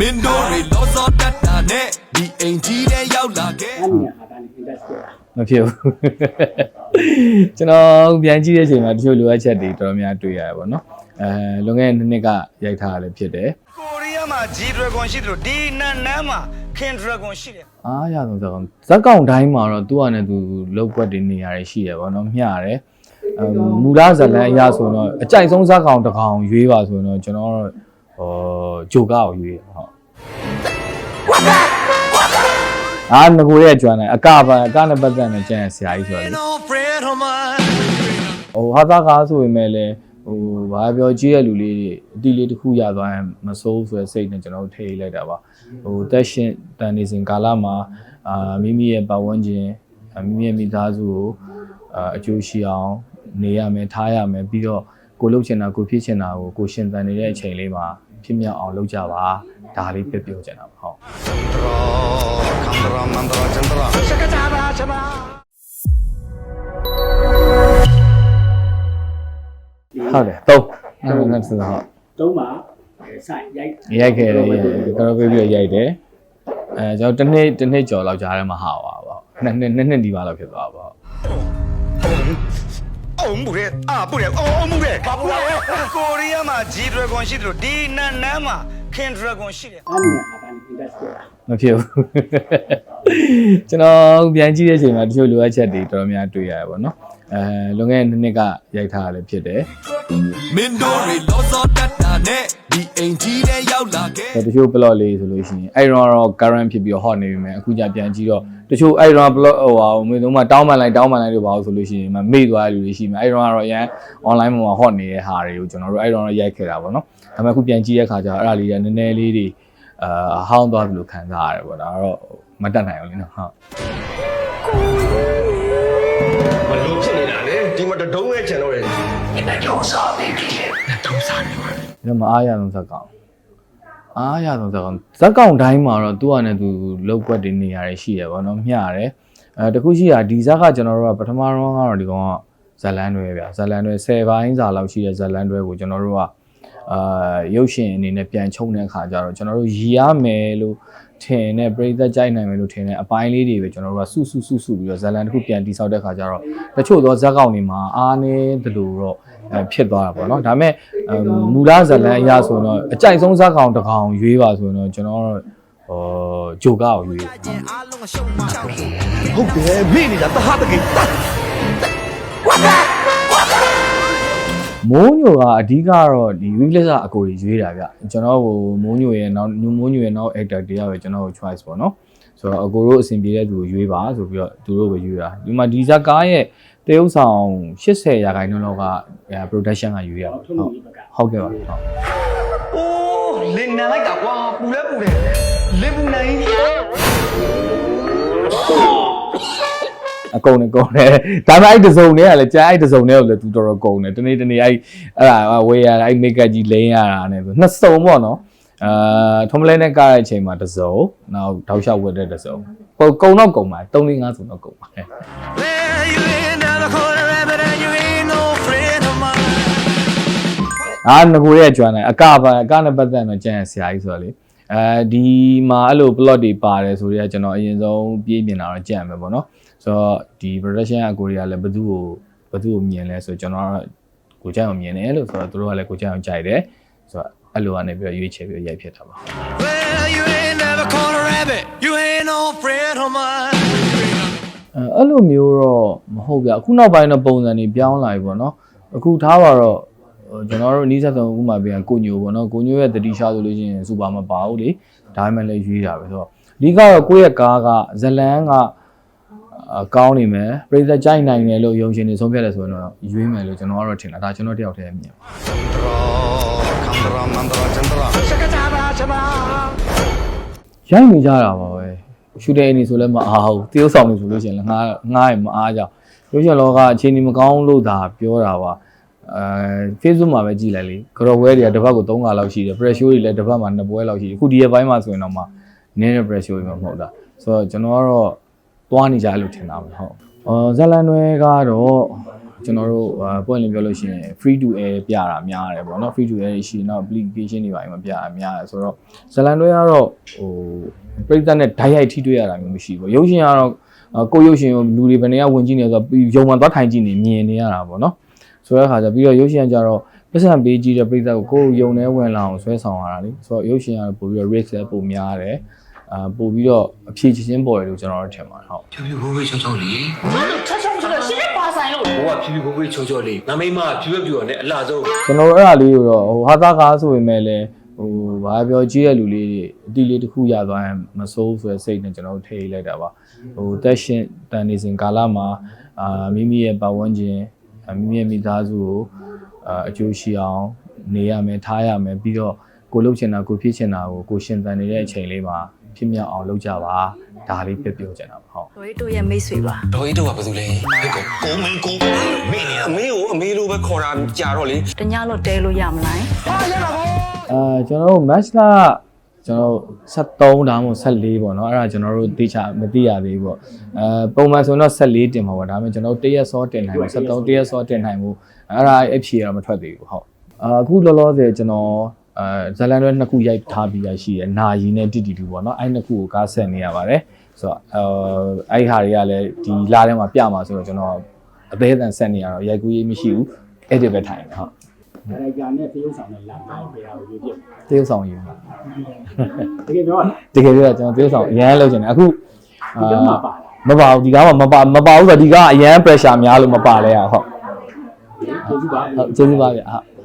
မင်းတို့တွေလောစောတတ်တာနဲ့ဒီအိမ်ကြီးတဲ့ရောက်လာခဲ့အဲ့ဒီဟာကနေ invest ဖြစ်တာမဖြစ်ဘူးကျွန်တော်ပြန်ကြည့်တဲ့အချိန်မှာတချို့လိုအပ်ချက်တွေတော်တော်များတွေ့ရတယ်ပေါ့နော်အဲလွန်ခဲ့တဲ့နှစ်နှစ်ကရိုက်ထားရလည်းဖြစ်တယ်ကိုရီးယားမှာ G Dragon ရှိတယ်လို့ဒီနန်းနန်းမှာ King Dragon ရှိတယ်အားရဆုံးစကားဇက်ကောင်တိုင်းမှာတော့သူ့အနေနဲ့သူလောက်ွက်တွေနေရတယ်ရှိရပေါ့နော်မျှရတယ်အမ်မူလာဇလန်အရာဆိုတော့အကြိုက်ဆုံးဇက်ကောင်တစ်ကောင်ရွေးပါဆိုရင်တော့ကျွန်တော်တော့ ဟောဂျိုကာကိုရွေးဟုတ်အာငကိုရဲ့ကျွမ်းတယ်အကပန်အကနဲ့ပတ်သက်နေကျန်ဆရာကြီးဆိုတော့လေ No friend of mine ဟိုဟာသားကားဆိုပေမဲ့လည်းဟိုဘာပြောကြီးတဲ့လူလေးတွေအတီလေးတစ်ခုရသွားရင်မစိုးဆိုတဲ့စိတ်နဲ့ကျွန်တော်တို့ထည့်လိုက်တာပါဟိုတက်ရှင်တန်နေစဉ်ကာလမှာအာမိမိရဲ့ပတ်ဝန်းကျင်အာမိမိရဲ့မိသားစုကိုအာအကျိုးရှိအောင်နေရမယ်ထားရမယ်ပြီးတော့ကိုလှုပ်ချင်တာကိုဖြစ်ချင်တာကိုကိုရှင်တန်နေတဲ့အချိန်လေးမှာ ဖြစ်မြောက်အောင်လုပ်ကြပါဒါလေးပြပြောချင်တာပါဟုတ် Kandra Mandra Chandra Shaka Chaba Chaba ဟုတ်တယ်သုံးဟုတ်ဟုတ်ဟုတ်သုံးပါစိုက်ရိုက်ရိုက်ခဲ့တယ်ကရောပေးပြီးရိုက်တယ်အဲကျွန်တော်တစ်နှစ်တစ်နှစ်ကျော်လောက်ကြားထဲမှာဟာပါပေါ့နှစ်နှစ်နှစ်နှစ်ဒီပါလောက်ဖြစ်သွားပါပေါ့ အုံမှုရဲ့အာပုရဲ့အုံမှုရဲ့ဘာဘူးလဲကိုရီးယားမှာ G Dragon ရှိတယ်လို့ဒီနန်းနန်းမှာ King Dragon ရှိတယ်အဲ့ဒီဟာကနေ invest ဖြစ်တာမဖြစ်ဘူးကျွန်တော်ပြန်ကြည့်တဲ့အချိန်မှာတချို့လိုအပ်ချက်တွေတော်တော်များတွေ့ရတယ်ပေါ့နော် အဲလွန်ခဲ့တဲ့နှစ်နှစ်ကရိုက်ထားရလည်းဖြစ်တယ်မင်းတို့တွေလောစောတတ်တာနဲ့ဒီအိမ်ကြီးတဲ့ရောက်လာခဲ့တချို့ plot လေးဆိုလို့ရှိရင်အဲ့တော့တော့ current ဖြစ်ပြီးတော့ hot နေပြီမယ်အခုကြပြန်ကြည့်တော့တချို့အဲ့တော့ plot ဟိုဟာမင်းတို့မှတောင်းပန်လိုက်တောင်းပန်လိုက်လို့ပါလို့ဆိုလို့ရှိရင်မမေ့သွားတဲ့လူတွေရှိမယ်အဲ့တော့ကတော့အရန် online မှာ hot နေတဲ့ဟာတွေကိုကျွန်တော်တို့အဲ့တော့ရိုက်ခဲ့တာပေါ့နော်ဒါပေမဲ့အခုပြန်ကြည့်တဲ့အခါကျတော့အဲ့ဒါလေးကနည်းနည်းလေးတွေအာဟောင်းသွားပြီလို့ခံစားရတယ်ပေါ့ဒါတော့မတက်နိုင်ဘူးလीနော်ဟုတ် ဒါမှအားရဆုံးဇက်ကောင်အားရဆုံးဇက်ကောင်ဇက်ကောင်တိုင်းမှာတော့သူ့အနေနဲ့သူလောက်ွက်တွေနေရတယ်ရှိရပါတော့မျှရတယ်အဲတခုရှိတာဒီဇက်ကကျွန်တော်တို့ကပထမတော့ကတော့ဒီကောင်ကဇလန်တွဲဗျာဇလန်တွဲ10ပိုင်းစာလောက်ရှိတဲ့ဇလန်တွဲကိုကျွန်တော်တို့ကအာရုပ်ရှင်အနေနဲ့ပြန်ချုံတဲ့အခါကျတော့ကျွန်တော်တို့ရည်ရမယ်လို့ထင်တဲ့ပြိသက်ကြိုက်နိုင်မယ်လို့ထင်တဲ့အပိုင်းလေးတွေပဲကျွန်တော်တို့ကစုစုစုစုပြီးတော့ဇလန်တစ်ခုပြန်တိဆောက်တဲ့အခါကျတော့တချို့သောဇက်ကောင်တွေမှာအားနေတယ်လို့တော့အဲ ဖြစ်သွားတာပေါ့နော်ဒါပေမဲ့မူလာဇလန်အရာဆိုတော့အကြိုက်ဆုံးဇက်ကောင်တစ်ကောင်ရွေးပါဆိုရင်တော့ကျွန်တော်တို့ဟိုဂျိုကာကိုရွေးဟုတ်တယ်မိနေတာတဟတကိတမိုးညိုကအဓိကတော့ဒီ weakness ကအကိုကြီးရွေးတာဗျကျွန်တော်ဟိုမိုးညိုရဲ့နောက်ညမိုးညိုရဲ့နောက် actor တရားပဲကျွန်တော် choice ပေါ့နော်ဆိုတော့အကိုတို့အဆင်ပြေတဲ့သူကိုရွေးပါဆိုပြီးတော့သူတို့ပဲရွေးတာဒီမှာဒီဇက်ကားရဲ့ တရုပ်ဆောင်80ရာခိုင်နှုန်းလောက်က production ကရွေးရဟုတ်ဟုထုံးတ်ကြီးဘက်ကဟုတ်ကဲ့ပါဟုတ်အိုးလင်နန်းလိုက်တာကွာပူလဲပူတယ်လင်ပူနိုင်အကုန်နဲ့ကုန်တယ်ဒါပေမဲ့အဲ့တစုံနဲ့ကလည်းကြားအဲ့တစုံနဲ့ကိုလည်းသူတော်တော်ကုန်တယ်တနေ့တနေ့အဲ့အဲ့ဒါဝေးရအဲ့ make up ကြီးလိမ့်ရတာနဲ့ဆိုနှစ်စုံပေါ့နော်အာထုံးမလဲနဲ့ကားတဲ့အချိန်မှာတစုံနောက်တောက်လျှောက်ဝတ်တဲ့တစုံပုံကုံတော့ကုံပါ3 4 5စုံတော့ကုံပါ Where you အာငကိုရဲ့ကျွမ်းတယ်အကပန်အကနဲ့ပတ်သက်တော့ကျန်ဆရာကြီးဆိုတော့လေအဲဒီမှာအဲ့လို plot တွေပါတယ်ဆိုတော့ကျွန်တော်အရင်ဆုံးပြေးမြင်တာတော့ကြံ့မယ်ပေါ့နော်ဆိုတော့ဒီ production အကိုတွေကလည်းဘသူ့ကိုဘသူ့ကိုမြင်လဲဆိုတော့ကျွန်တော်ကတော့ကိုကြံ့အောင်မြင်တယ်လို့ဆိုတော့သူတို့ကလည်းကိုကြံ့အောင်ကြိုက်တယ်ဆိုတော့အဲ့လိုကနေပြီးတော့ရွေးချယ်ပြီးရိုက်ဖြစ်တာပါ Where you in the corner rabbit you ain't no friend of mine အဲအဲ့လိုမျိုးတော့မဟုတ်ဗျအခုနောက်ပိုင်းတော့ပုံစံတွေပြောင်းလာပြီပေါ့နော်အခုထားပါတော့ဟို ကျွန်တော်တို့နီးစပ်ဆုံးဥမာပြန်ကိုညိုပေါ့နော်ကိုညိုရဲ့တတိရှာဆိုလို့ရှိရင်စူပါမပါဘူးလေဒါမှမဟုတ်လည်းရွေးတာပဲဆိုတော့အဓိကတော့ကိုယ့်ရဲ့ကားကဇလန်းကအကောင်းနေမယ်ပြည်သက်ကြိုက်နိုင်တယ်လို့ယုံရှင်နေဆုံးဖြတ်တယ်ဆိုရင်တော့ရွေးမယ်လို့ကျွန်တော်ကတော့ထင်တာဒါကျွန်တော်တယောက်တည်းမြင် Kandra Mandra Chandra Shaka Chaba Chaba ရိုက်နေကြတာပါပဲရှူတဲ့အနေဆိုလည်းမအားဘူးတရုပ်ဆောင်နေဆိုလို့ရှိရင်လည်းငားငားရင်မအားကြဘူးရုပ်ရှင်လောကအချိန်ကြီးမကောင်းလို့သာပြောတာပါ အဲ Facebook မှာပဲကြည့်လိုက်လေကရော်ဝဲတွေကတစ်ပတ်ကို3ခါလောက်ရှိတယ် pressure တွေလည်းတစ်ပတ်မှာ2ပွဲလောက်ရှိတယ်အခုဒီရဲ့ဘိုင်းမှာဆိုရင်တော့မှနည်းနည်း pressure တွေမှမဟုတ်တာဆိုတော့ကျွန်တော်ကတော့သွားနေကြလို့ထင်တာပဲဟုတ်အော်ဇလန်တွေကတော့ကျွန်တော်တို့အာပွင့်လင်းပြောလို့ရှိရင် free to air ပြတာများတယ်ပေါ့နော် free to air တွေရှိရင်တော့ application တွေပါမပြတာများတယ်ဆိုတော့ဇလန်တွေကတော့ဟိုပရိသတ်နဲ့ဓာတ်ရိုက်ထိတွေ့ရတာမျိုးမရှိဘူးရုပ်ရှင်ကတော့အာကိုယ်ရုပ်ရှင်ကိုလူတွေဘယ်နေရာဝင်ကြည့်နေလဲဆိုတော့ယုံမှန်သွားထိုင်ကြည့်နေမြင်နေရတာပေါ့နော် ဆိုတဲ့အခါကျပြီးတော့ရုပ်ရှင်ကကြတော့ပတ်စံပေးကြည့်တဲ့ပရိသတ်ကိုကိုယ်ယုံနေဝင်လာအောင်ဆွဲဆောင်ရတာလေဆိုတော့ရုပ်ရှင်ကတော့ပို့ပြီးတော့ risk လည်းပိုများတယ်အာပို့ပြီးတော့အဖြေချင်းပေါ်တယ်လို့ကျွန်တော်တို့ထင်ပါတယ်ဟုတ်ဖြူဖြူခိုးခိုးချောချောလေးချောချောဆိုတော့ရှင်းပါဆိုင်လို့ဘိုးကဖြူဖြူခိုးခိုးချောချောလေးငမိမဖြူဖြူဖြူနဲ့အလှဆုံးကျွန်တော်တို့အဲ့ဒါလေးကိုတော့ဟိုဟာသားကားဆိုပေမဲ့လည်းဟိုဘာပြောကြီးတဲ့လူလေးတွေအတိလေးတစ်ခုရသွားရင်မစိုးဆိုတဲ့စိတ်နဲ့ကျွန်တော်တို့ထည့်လိုက်တာပါဟိုတက်ရှင်တန်နေစဉ်ကာလမှာအာမိမိရဲ့ပတ်ဝန်းကျင်အာ မိမိရဲ့မိသားစုကိုအာအကျိုးရှိအောင်နေရမယ်ထားရမယ်ပြီးတော့ကိုလှုပ်ချင်တာကိုဖြစ်ချင်တာကိုကိုရှင်တန်နေတဲ့အချိန်လေးမှာဖြစ်မြောက်အောင်လုပ်ကြပါဒါလေးပြပြောချင်တာပါဟုတ်တို့တို့ရဲ့မိတ်ဆွေပါဒေါ်ကြီးတို့ကဘာလုပ်လဲဟဲ့ကောကိုမင်းကိုမင်းနေအမေကိုအမေလိုပဲခေါ်တာကြာတော့လေတညလို့တဲလို့ရမလားအာကျွန်တော်တို့ match လာ ကျွန်တော်73ဒါမှမဟုတ်74ပေါ့နော်အဲ့ဒါကျွန်တော်တို့သိချမသိရသေးဘူးပေါ့အဲပုံမှန်ဆိုတော့74တင်ပါပေါ့ဒါပေမဲ့ကျွန်တော်တို့တရက်စောတင်နိုင်ဘူး73တရက်စောတင်နိုင်ဘူးအဲ့ဒါအဖြေတော့မထွက်သေးဘူးဟုတ်အာအခုလောလောဆယ်ကျွန်တော်အဲဇလန်တွေနှစ်ခုရိုက်ထားပြီးရရှိတယ်နာယီနဲ့တီတီတူပေါ့နော်အဲ့နှစ်ခုကိုကားဆက်နေရပါတယ်ဆိုတော့အဲအဲ့ဟာတွေကလည်းဒီလာထဲမှာပြမှာဆိုတော့ကျွန်တော်အသေးအံဆက်နေရတော့ရိုက်ကူးရေးမရှိဘူးအဲ့ဒီပဲထိုင်တယ်ဟုတ် ဒါရိုက်တာနဲ့သရုပ်ဆောင်နဲ့လာမှာပြတာကိုရွေးပြတရုပ်ဆောင်ယူမှာတကယ်ပြောတာတကယ်ပြောကျွန်တော်တရုပ်ဆောင်အရန်လောက်ချင်တယ်အခုဒီတော့မှပါတာမပါဘူးဒီကားမှာမပါမပါဘူးဆိုတော့ဒီကားကအရန် pressure များလို့မပါလဲရဟုတ်ကျေးဇူးပါဟုတ်ကျေးဇူးပါဗျဟုတ်